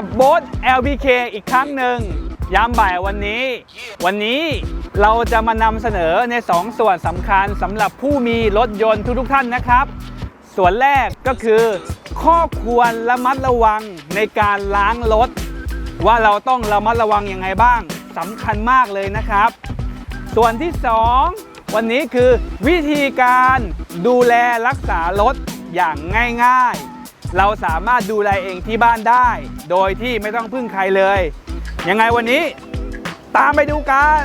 กับโบ๊ท LPK อีกครั้งหนึ่งยามบ่ายวันนี้ วันนี้เราจะมานำเสนอใน 2 ส่วนสำคัญสำหรับผู้มีรถยนต์ทุกๆท่านนะครับ ส่วนแรกก็คือ ข้อควรระมัดระวังในการล้างรถ ว่าเราต้องระมัดระวังยังไงบ้างสำคัญมากเลยนะครับ ส่วนที่ 2 วันนี้คือวิธีการดูแลรักษารถอย่างง่าย ๆ เราสามารถดูแลเองที่บ้านได้ โดยที่ไม่ต้องพึ่งใครเลย ยังไงวันนี้ ตามไปดูกัน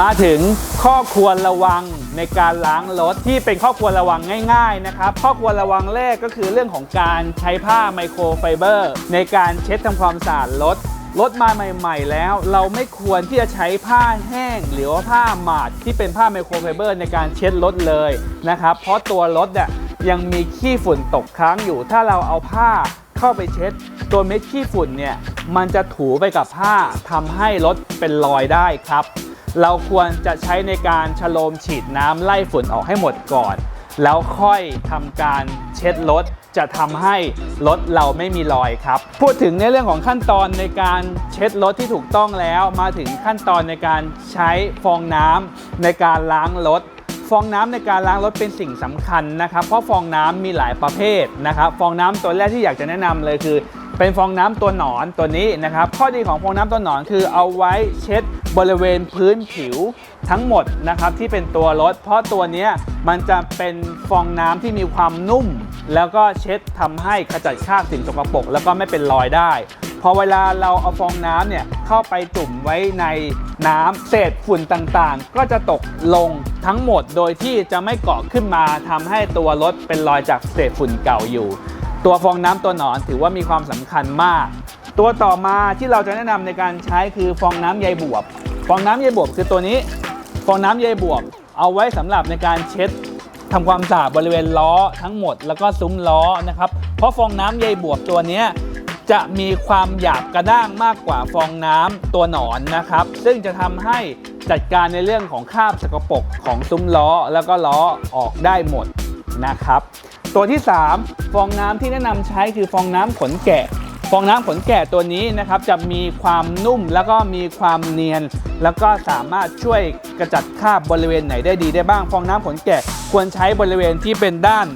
มาถึงข้อควรระวังในการล้างรถที่เป็นข้อควรระวังง่ายๆนะครับข้อควรระวังแรกก็คือเรื่องของการใช้ผ้าไมโครไฟเบอร์ ในการเช็ดทำความสะอาดรถรถมาใหม่ๆ แล้วเราไม่ควรที่จะใช้ผ้าแห้ง หรือว่าผ้าหมาดที่เป็นผ้าไมโครไฟเบอร์ ในการเช็ดรถเลยนะครับเพราะตัวรถเนี่ยยังมีขี้ฝุ่นตกค้างอยู่ ถ้าเราเอาผ้าเข้าไปเช็ด ตัวเม็ดขี้ฝุ่นเนี่ยมันจะถูไปกับผ้าทำให้รถเป็นรอยได้ครับ เราควรจะใช้ในการชโลมฉีดน้ำไล่ฝุ่นออกให้หมดก่อน แล้วค่อยทำการเช็ดรถจะทำให้รถเราไม่มีรอยครับ พูดถึงในเรื่องของขั้นตอนในการเช็ดรถที่ถูกต้องแล้วมาถึงขั้นตอนในการใช้ฟองน้ำในการล้างรถฟองน้ำในการล้างรถเป็นสิ่งสำคัญนะครับ เพราะฟองน้ำมีหลายประเภทนะครับ ฟองน้ำตัวแรกที่อยากจะแนะนำเลยคือ เป็นฟองน้ำตัวหนอนตัวนี้นะครับ ข้อดีของฟองน้ำตัวหนอนคือเอาไว้เช็ด บริเวณพื้นผิวทั้งหมดนะครับที่เป็นตัวรถ เพราะตัวนี้มันจะเป็นฟองน้ำที่มีความนุ่ม แล้วก็เช็ดทำให้ขจัดคราบสิ่งสกปรกแล้วก็ไม่เป็นรอยได้ พอเวลาเราเอาฟองน้ำเนี่ยเข้าไปจุ่มไว้ในน้ำเศษฝุ่นต่างๆ ก็จะตกลงทั้งหมดโดยที่จะไม่เกาะขึ้นมาทำให้ตัวรถเป็นรอยจากเศษฝุ่นเก่าอยู่ ตัวฟองน้ำตัวหนอนถือว่ามีความสำคัญมากตัวต่อมาที่เราจะแนะนำในการใช้คือฟองน้ำใยบวบ องน้ำใยบวบคือตัวนี้ ฟองน้ำใยบวบ เอาไว้สำหรับในการเช็ดทำความสะอาดบริเวณล้อทั้งหมดแล้วก็ซุ้มล้อนะครับ เพราะฟองน้ำใยบวบตัวนี้จะมีความหยาบกระด้างมากกว่าฟองน้ำตัวหนอนนะครับ ซึ่งจะทำให้จัดการในเรื่องของคราบสกปรกของซุ้มล้อแล้วก็ล้อออกได้หมดนะครับ ตัวที่ 3 ฟองน้ำที่แนะนำใช้คือฟองน้ำขนแกะ ฟองน้ำขนแกะตัวนี้นะครับจะมีความนุ่มแล้วก็มีความเนียน แล้วก็สามารถช่วยกระจัดคราบบริเวณไหนได้ดีได้บ้าง ฟองน้ำขนแกะควรใช้บริเวณที่เป็นด้าน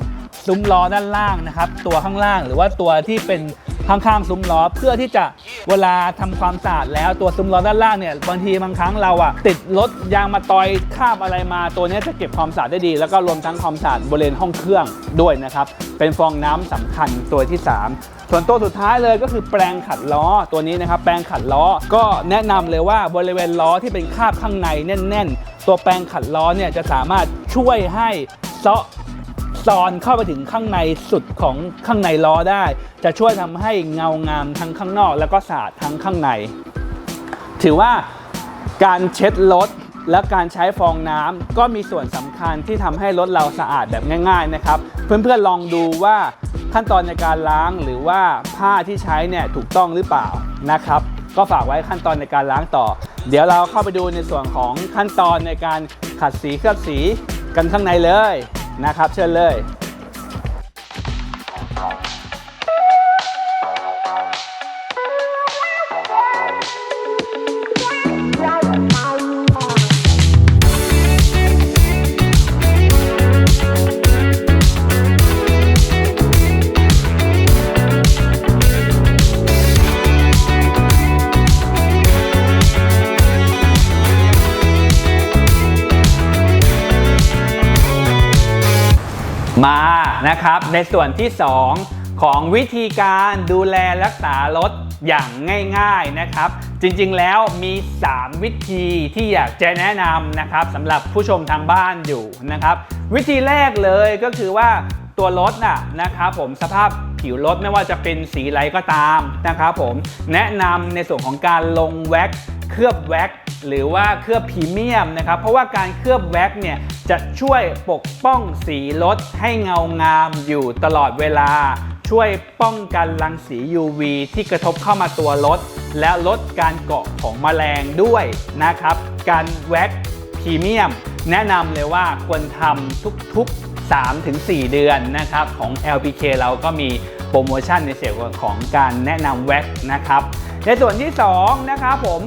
ซุ้มล้อด้านล่างนะครับ ตัวข้างล่างหรือว่าตัวที่เป็นข้างๆซุ้มล้อเพื่อที่จะเวลาทำความสะอาดแล้วตัวซุ้มล้อด้านล่างเนี่ยบางทีบางครั้งเราอะติดรถยางมาตอยคราบอะไรมา ตัวนี้จะเก็บความสะอาดได้ดี แล้วก็รวมทั้งความสะอาดบริเวณห้องเครื่องด้วยนะครับ เป็นฟองน้ำสำคัญตัวที่ 3 ส่วนตัวสุดท้ายเลยก็คือแปรงขัดล้อตัวนี้นะครับแปรงขัดล้อก็แนะนำเลยว่าบริเวณล้อที่เป็นคราบข้างในแน่น ๆ ตัวแปรงขัดล้อเนี่ยจะสามารถช่วยให้เซาะซอนเข้าไปถึงข้างในสุดของข้างในล้อได้ จะช่วยทำให้เงางามทั้งข้างนอก แล้วก็สะอาดทั้งข้างใน ถือว่าการเช็ดรถและการใช้ฟองน้ำก็มีส่วนสำคัญที่ทำให้รถเราสะอาดแบบง่าย ๆนะครับ เพื่อนๆลองดูว่า ขั้นตอนในการล้างหรือว่าผ้าที่ใช้เนี่ยถูกต้องหรือเปล่านะครับ ก็ฝากไว้ขั้นตอนในการล้างต่อ เดี๋ยวเราเข้าไปดูในส่วนของขั้นตอนในการขัดสีเคลือบสีกันข้างในเลยนะครับ เชิญเลย นะครับ ในส่วนที่ 2 ของวิธีการดูแลรักษารถอย่างง่าย ๆนะครับ จริงๆแล้วมี 3 วิธีที่อยากจะแนะนำนะครับสำหรับผู้ชมทางบ้านอยู่นะครับ วิธีแรกเลยก็คือว่าตัวรถน่ะนะครับผมสภาพผิวรถไม่ว่าจะเป็นสีไรก็ตามนะครับผมแนะนำในส่วนของการลงแว็กเคลือบแว็ก หรือว่าเคลือบพรีเมียมนะครับ เพราะว่าการเคลือบแว็กเนี่ยจะช่วยปกป้องสีรถให้เงางามอยู่ตลอดเวลา ช่วยป้องกันรังสี UV ที่กระทบเข้ามาตัวรถ และลดการเกาะของแมลงด้วยนะครับ การแว็กพรีเมียม แนะนำเลยว่าควรทำทุกๆ 3-4 เดือนนะครับของ LPK เราก็มีโปรโมชั่นในเส่วของการแนะนำแว็กนะครับ ในส่วนที่2นะครับผม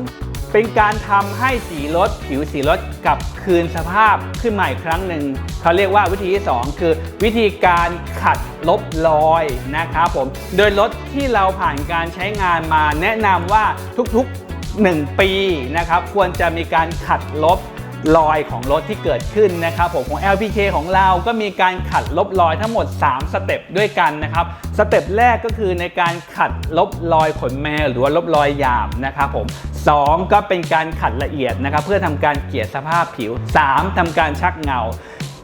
เป็นการทำให้สีรถผิวสีรถกลับคืนสภาพขึ้นมาอีกครั้งหนึ่งเขาเรียกว่าวิธีที่ 2 คือวิธีการขัดลบรอยนะครับผมโดยรถที่เราผ่านการใช้งานมาแนะนำว่าทุกๆ 1 ปีนะครับควรจะมีการขัดลบรอยของรถที่เกิดขึ้นนะครับผมของ LPK ของเราก็มีการขัดลบรอยทั้งหมด 3 สเต็ปด้วยกันนะครับสเต็ปแรกก็คือในการขัดลบรอยขนแมวหรือว่าลบรอยหยาบนะครับผม สองก็เป็นการขัดละเอียดนะครับเพื่อทำการเกลี่ยสภาพผิว 3ทำการชักเงา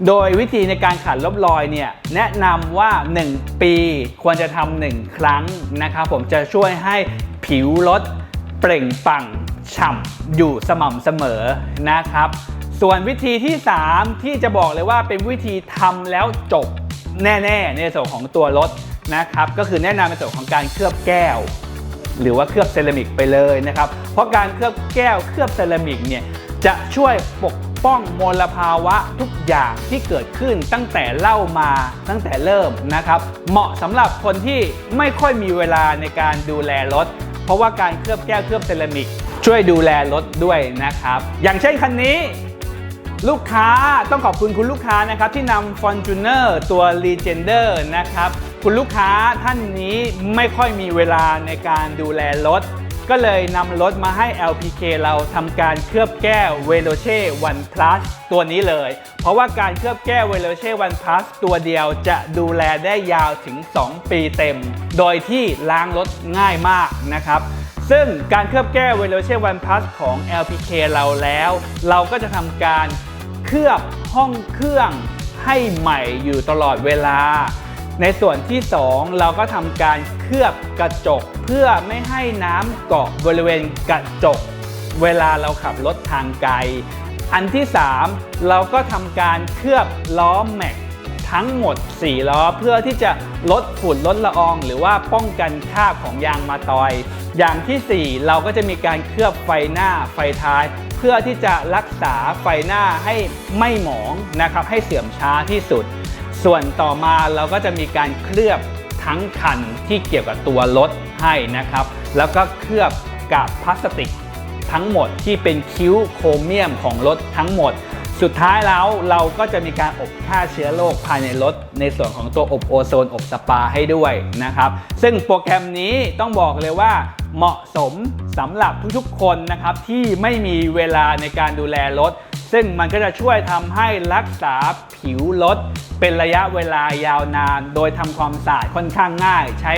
โดยวิธีในการขัดลบรอยเนี่ยแนะนำว่า 1 ปีควรจะทำหนึ่งครั้งนะครับผมจะช่วยให้ผิวรถเปล่งปังฉ่ำอยู่สม่ำเสมอนะครับ ส่วนวิธีที่ 3 ที่จะบอกเลยว่าเป็นวิธีทำแล้วจบแน่ ๆ ในส่วนของตัวรถนะครับ ก็คือแนะนำในส่วนของการเคลือบแก้ว หรือว่าเคลือบเซรามิกไปเลยนะครับ เพราะการเคลือบแก้วเคลือบเซรามิกเนี่ยจะช่วยปกป้องมลภาวะทุกอย่างที่เกิดขึ้นตั้งแต่เล่ามาตั้งแต่เริ่มนะครับ เหมาะสำหรับคนที่ไม่ค่อยมีเวลาในการดูแลรถ เพราะว่าการเคลือบแก้วเคลือบเซรามิกช่วยดูแลรถด้วยนะครับ อย่างเช่นคันนี้ลูกค้าต้องขอบคุณคุณลูกค้านะครับ ที่นำ Fortuner ตัว Legender นะครับ คุณลูกค้าท่านนี้ไม่ค่อยมีเวลาในการดูแลรถ ก็เลยนำรถมาให้ LPK เราทำการเคลือบแก้ว Veloce One Plus ตัวนี้เลย เพราะว่าการเคลือบแก้ว Veloce One Plus ตัวเดียวจะดูแลได้ยาวถึง 2 ปีเต็ม โดยที่ล้างรถง่ายมากนะครับซึ่งการเคลือบแก้ว Veloce One Plus ของ LPK เราแล้ว เราก็จะทำการเคลือบห้องเครื่องให้ใหม่อยู่ตลอดเวลา ในส่วนที่ 2 เราก็ทำการเคลือบกระจก เพื่อไม่ให้น้ำเกาะบริเวณกระจก เวลาเราขับรถทางไกล อันที่ 3 เราก็ทำการเคลือบล้อแม็กทั้งหมด 4 ล้อเพื่อที่จะลดฝุ่นลดละออง หรือว่าป้องกันคราบของยางมาตอย อย่างทีสี่4 เราก็จะมีการเคลือบไฟหน้าไฟท้าย เพื่อที่จะรักษาไฟหน้าให้ไม่หมองนะครับให้เสื่อมช้าที่สุด ส่วนต่อมาเราก็จะมีการเคลือบทั้งคันที่เกี่ยวกับตัวรถให้นะครับ แล้วก็เคลือบกับพลาสติกทั้งหมดที่เป็นคิ้วโครเมียมของรถทั้งหมด สุดท้ายแล้วเราก็จะมีการอบฆ่าเชื้อโรคภายในรถ ในส่วนของตัวอบโอโซนอบสปาให้ด้วยนะครับ ซึ่งโปรแกรมนี้ต้องบอกเลยว่าเหมาะสมสำหรับทุกๆคนนะครับที่ไม่มีเวลาในการดูแลรถ ซึ่งมันก็จะช่วยทำให้รักษาผิวรถเป็นระยะเวลายาวนาน โดยทำความสะอาดค่อนข้างง่าย ใช้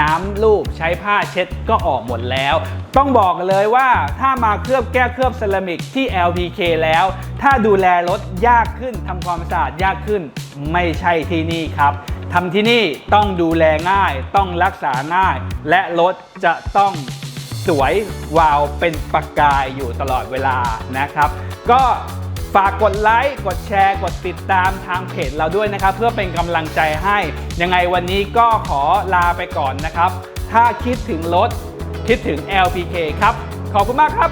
น้ำลูบใช้ผ้าเช็ดก็ออกหมดแล้ว ต้องบอกเลยว่าถ้ามาเคลือบแก้เคลือบเซรามิกที่ LPK แล้ว ถ้าดูแลรถยากขึ้นทำความสะอาดยากขึ้น ไม่ใช่ที่นี่ครับ ทำที่นี่ต้องดูแลง่าย ต้องรักษาง่าย และรถจะต้องสวยวาวเป็นประกายอยู่ตลอดเวลานะครับ ก็ฝากกดไลค์ กดแชร์ กดติดตามทางเพจเราด้วยนะครับ เพื่อเป็นกำลังใจให้ ยังไงวันนี้ก็ขอลาไปก่อนนะครับ ถ้าคิดถึงรถคิดถึง LPK ครับ ขอบคุณมากครับ